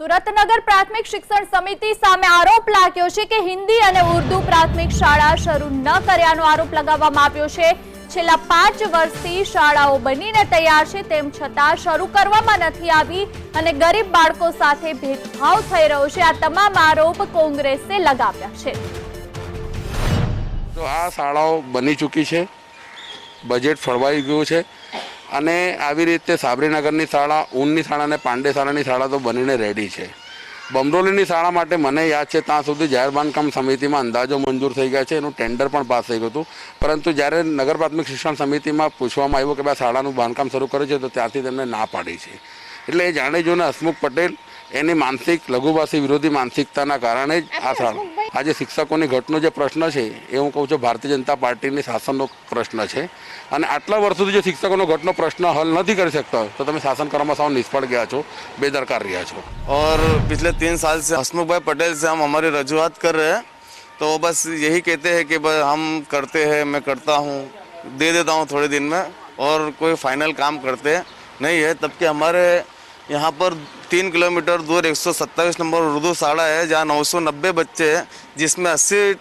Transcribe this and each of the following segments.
સુરતનગર પ્રાથમિક શિક્ષણ સમિતિ સામે આરોપ લાગ્યો છે કે હિન્દી અને ઉર્દુ પ્રાથમિક શાળા શરૂ ન કર્યાનો આરોપ લગાવવામાં આવ્યો છે. છેલ્લા પાંચ વર્ષથી શાળાઓ બનીને તૈયાર છે, તેમ છતાં શરૂ કરવામાં નથી આવી અને ગરીબ બાળકો સાથે ભેદભાવ થઈ રહ્યો છે. આ તમામ આરોપ કોંગ્રેસે લગાવ્યા છે. તો આ શાળાઓ બની ચૂકી છે. બજેટ ફળવાઈ ગયું છે. અને આવી રીતે સાબરીનગરની શાળા, ઊનની શાળા અને પાંડે શાળાની શાળા તો બનીને રેડી છે. બમરોલીની શાળા માટે મને યાદ છે ત્યાં સુધી જાહેર બાંધકામ સમિતિમાં અંદાજો મંજૂર થઈ ગયા છે, એનું ટેન્ડર પણ પાસ થઈ ગયું હતું. પરંતુ જ્યારે નગર પ્રાથમિક શિક્ષણ સમિતિમાં પૂછવામાં આવ્યું કે ભાઈ શાળાનું બાંધકામ શરૂ કર્યું છે, તો ત્યાંથી તેમને ના પાડી છે. એટલે એ જાણે જોને હસમુખ પટેલ એની માનસિક લઘુભાષી વિરોધી માનસિકતાના કારણે જ આ શાળા આજે શિક્ષકોની ઘટનો જે પ્રશ્ન છે એ હું કહું છું ભારતીય જનતા પાર્ટીની શાસનનો પ્રશ્ન છે અને આટલા વર્ષોથી જો શિક્ષકોનો ઘટનો પ્રશ્ન હલ નથી કરી શકતા હોય તો તમે શાસન કરવામાં સાવ નિષ્ફળ ગયા છો બેદરકાર રહ્યા છો और पिछले तीन साल से हसमुख भाई पटेल से हम हमारी रजूआत कर रहे हैं तो वो बस यही कहते हैं कि बस हम करते हैं मैं करता हूँ दे देता हूँ थोड़े दिन में और कोई फाइनल काम करते नहीं है तब कि हमारे यहाँ पर तीन किलोमीटर दूर 127 नंबर उर्दू शाला है, जहाँ 990 बच्चे हैं, जिसमें 80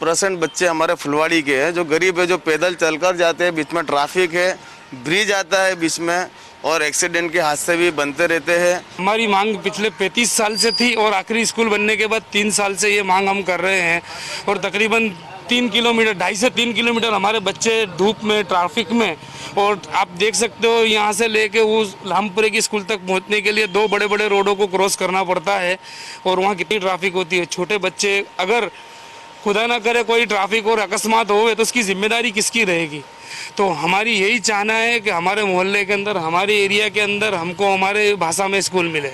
परसेंट बच्चे हमारे फुलवाड़ी के हैं, जो गरीब है, जो पैदल चलकर जाते हैं, बीच में ट्रैफ़िक है, ब्रिज आता है बीच में, और एक्सीडेंट के हादसे भी बनते रहते हैं। हमारी मांग पिछले 35 साल से थी, और आखिरी स्कूल बनने के बाद तीन साल से ये मांग हम कर रहे हैं, और तकरीबन तीन किलोमीटर, ढाई से तीन किलोमीटर हमारे बच्चे धूप में, ट्रैफ़िक में और आप देख सकते हो, यहाँ से लेके उस लामपुरे की स्कूल तक पहुँचने के लिए दो बड़े बड़े रोडों को क्रॉस करना पड़ता है और वहाँ कितनी ट्रैफ़िक होती है। छोटे बच्चे, अगर खुदा ना करे कोई ट्रैफ़िक और अकस्मात हो तो उसकी ज़िम्मेदारी किसकी रहेगी? तो हमारी यही चाहना है कि हमारे मोहल्ले के अंदर, हमारे एरिया के अंदर हमको हमारे भाषा में स्कूल मिले।